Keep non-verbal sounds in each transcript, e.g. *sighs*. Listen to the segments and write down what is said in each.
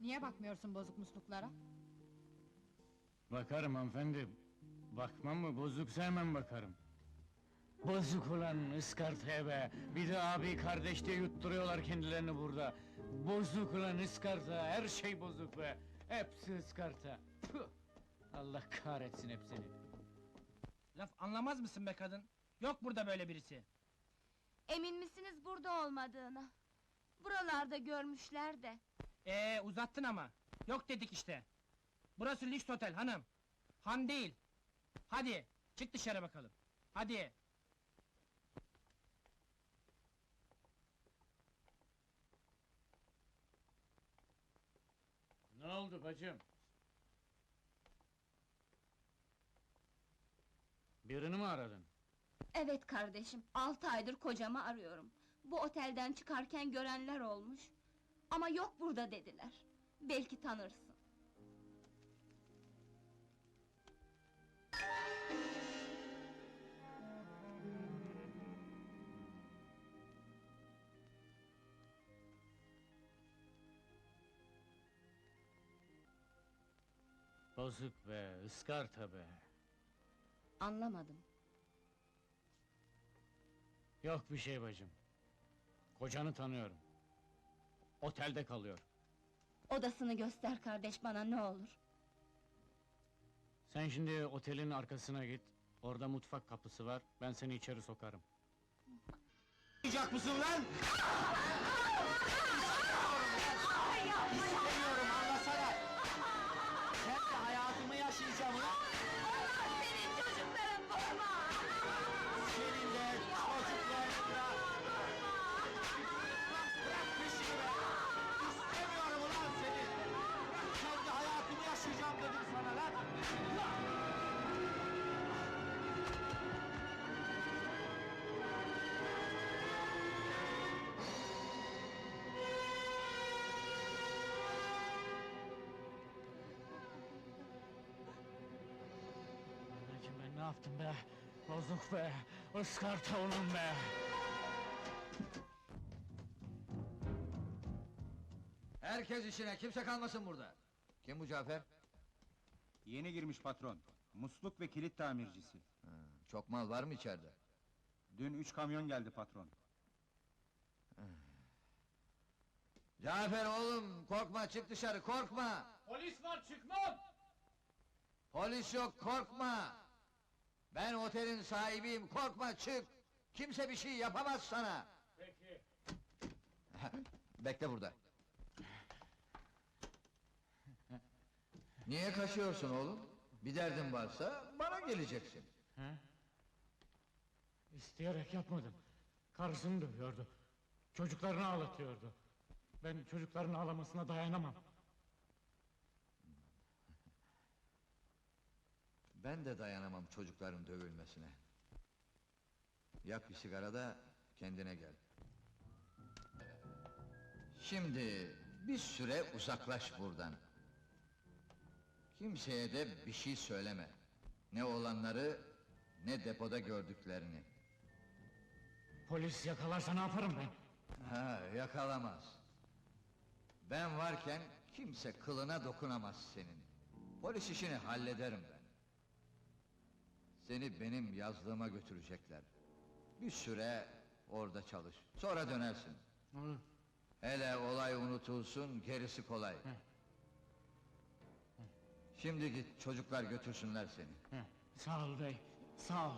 Niye bakmıyorsun bozuk musluklara? Bakarım hanımefendi. Bakmam mı? Bozuksa hemen bakarım. Bozuk ulan ıskartaya be! Bir de abi kardeş diye yutturuyorlar kendilerini burada. Bozuk ulan ıskarta, her şey bozuk be! Hepsi ıskarta! Tüh! Allah kahretsin hepsini! Laf anlamaz mısın be kadın? Yok burada böyle birisi. Emin misiniz burada olmadığına? Buralarda görmüşler de. Ee uzattın ama. Yok dedik işte. Burası lüks otel hanım. Han değil. Hadi çık dışarı bakalım. Hadi. Ne oldu bacım? Birini mi aradın? Evet kardeşim, altı aydır kocamı arıyorum. Bu otelden çıkarken görenler olmuş. Ama yok burada dediler. Belki tanırsın. Bozuk be, ıskarta be! Anlamadım. Yok bir şey bacım. Kocanı tanıyorum. Otelde kalıyor. Odasını göster kardeş bana ne olur. Sen şimdi otelin arkasına git. Orada mutfak kapısı var. Ben seni içeri sokarım. Yiyecek mısın lan? *laughs* Yaptım be? Bozuk be! Iskarta onun be! Herkes işine, kimse kalmasın burada. Kim bu Cafer? Yeni girmiş patron. Musluk ve kilit tamircisi. Çok mal var mı içeride? Dün üç kamyon geldi patron. *sighs* Cafer oğlum, korkma, çık dışarı, korkma! Polis var çıkmam! Polis yok, korkma! Ben otelin sahibiyim, korkma, çık! Kimse bir şey yapamaz sana! Peki. *laughs* Bekle burada. Niye kaçıyorsun oğlum? Bir derdin varsa bana geleceksin. İsteyerek yapmadım. Karısını dövüyordu. Çocuklarını ağlatıyordu. Ben çocukların ağlamasına dayanamam. Ben de dayanamam çocukların dövülmesine. Yak bir sigara da kendine gel. Şimdi bir süre uzaklaş buradan. Kimseye de bir şey söyleme. Ne olanları ne depoda gördüklerini. Polis yakalarsa ne yaparım ben? Ha, yakalamaz. Ben varken kimse kılına dokunamaz senin. Polis işini hallederim ben. Seni benim yazlığıma götürecekler. Bir süre orada çalış. Sonra dönersin. Hı. Hele olay unutulsun, gerisi kolay. Şimdi git, çocuklar götürsünler seni. Heh, Sağ ol bey, sağ ol.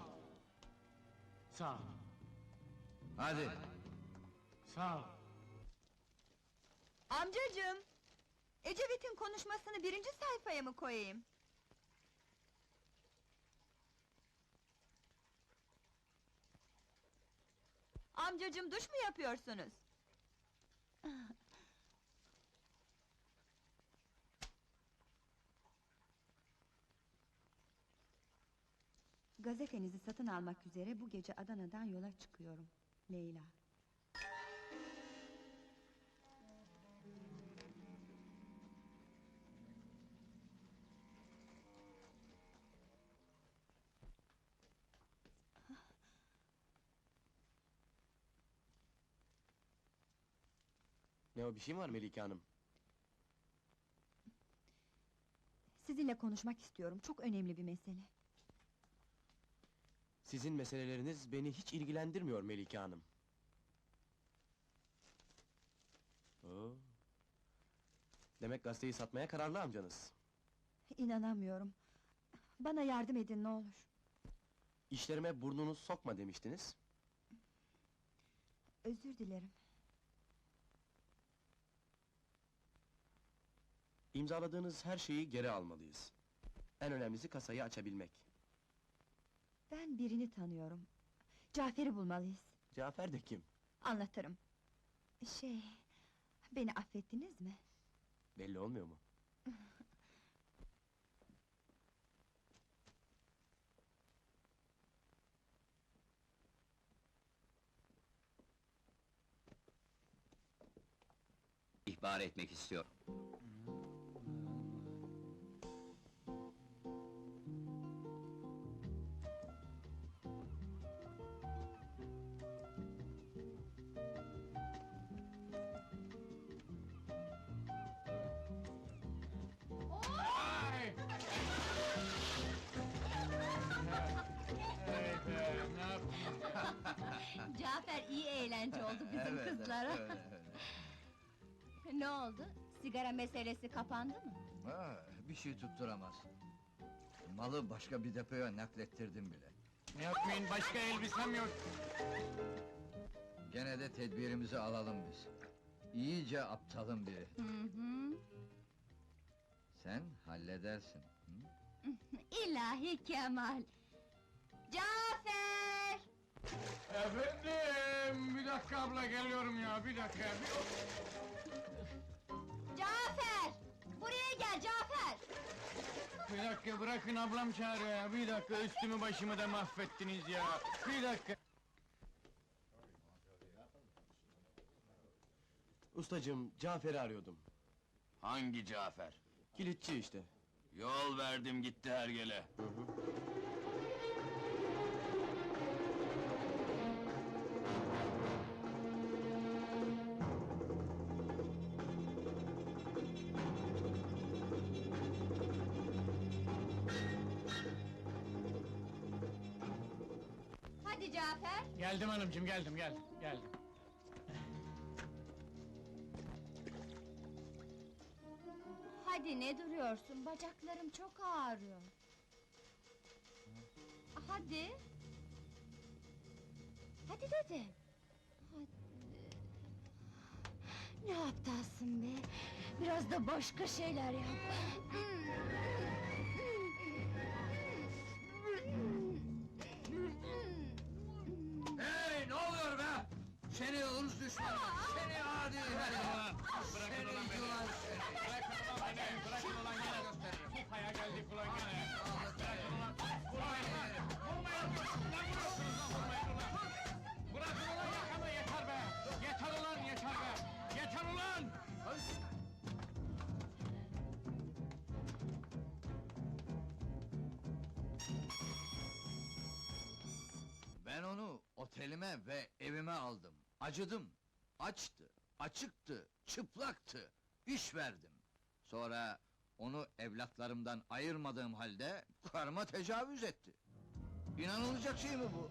Sağ ol, Hadi. sağ ol. Amcacığım! Ecevit'in konuşmasını birinci sayfaya mı koyayım? Amcacığım duş mu yapıyorsunuz? Gazetenizi satın almak üzere bu gece Adana'dan yola çıkıyorum. Leyla. Ne o bir şey mi var Melike Hanım? Sizinle konuşmak istiyorum, çok önemli bir mesele. Sizin meseleleriniz beni hiç ilgilendirmiyor Melike Hanım. Oo. Demek gazeteyi satmaya kararlı amcanız. İnanamıyorum. Bana yardım edin ne olur. İşlerime burnunu sokma demiştiniz. Özür dilerim. İmzaladığınız her şeyi geri almalıyız. En önemlisi kasayı açabilmek. Ben birini tanıyorum. Cafer'i bulmalıyız. Cafer de kim? Anlatırım. Şey... Beni affettiniz mi? Belli olmuyor mu? ihbar etmek istiyor. Cafer iyi eğlence oldu *laughs* bizim kızlara. ne oldu? Sigara meselesi kapandı mı? Ha, bir şey tutturamaz. Malı başka bir depoya naklettirdim bile. Yapmayın, başka elbisem yok. Gene de tedbirimizi alalım biz. İyice aptalın biri. Hı hı. Sen halledersin. Hı? *laughs* İlahi Kemal! Cafer! Efendim, bir dakika abla geliyorum ya, bir dakika. Bir... Cafer! Buraya gel Cafer! Bir dakika bırakın ablam çağırıyor ya. Bir dakika üstümü başımı da mahvettiniz ya. Bir dakika. Ustacığım, Cafer'i arıyordum. Hangi Cafer? Kilitçi işte. Yol verdim gitti hergele. Cafer! Geldim hanımcığım, geldim, geldim, geldim. Hadi ne duruyorsun? Bacaklarım çok ağrıyor. Hadi. Hadi dedim. Hadi. Ne aptalsın be? Biraz da başka şeyler yap. Seni adi herif! Bırakın ulan beni. Bırakın ulan beni, bırakın ulan gene. Kupaya geldik ulan gene. Bırakın ulan. Vurmayın lan. Vurmayın. Vuruyorsunuz lan vurmayın ulan. Bırakın ulan yakamı yeter be. Yeter ulan yeter be. Yeter ulan. Ben onu otelime ve evime aldım. Acıdım. Açtı, açıktı, çıplaktı. İş verdim. Sonra onu evlatlarımdan ayırmadığım halde karıma tecavüz etti. İnanılacak şey mi bu?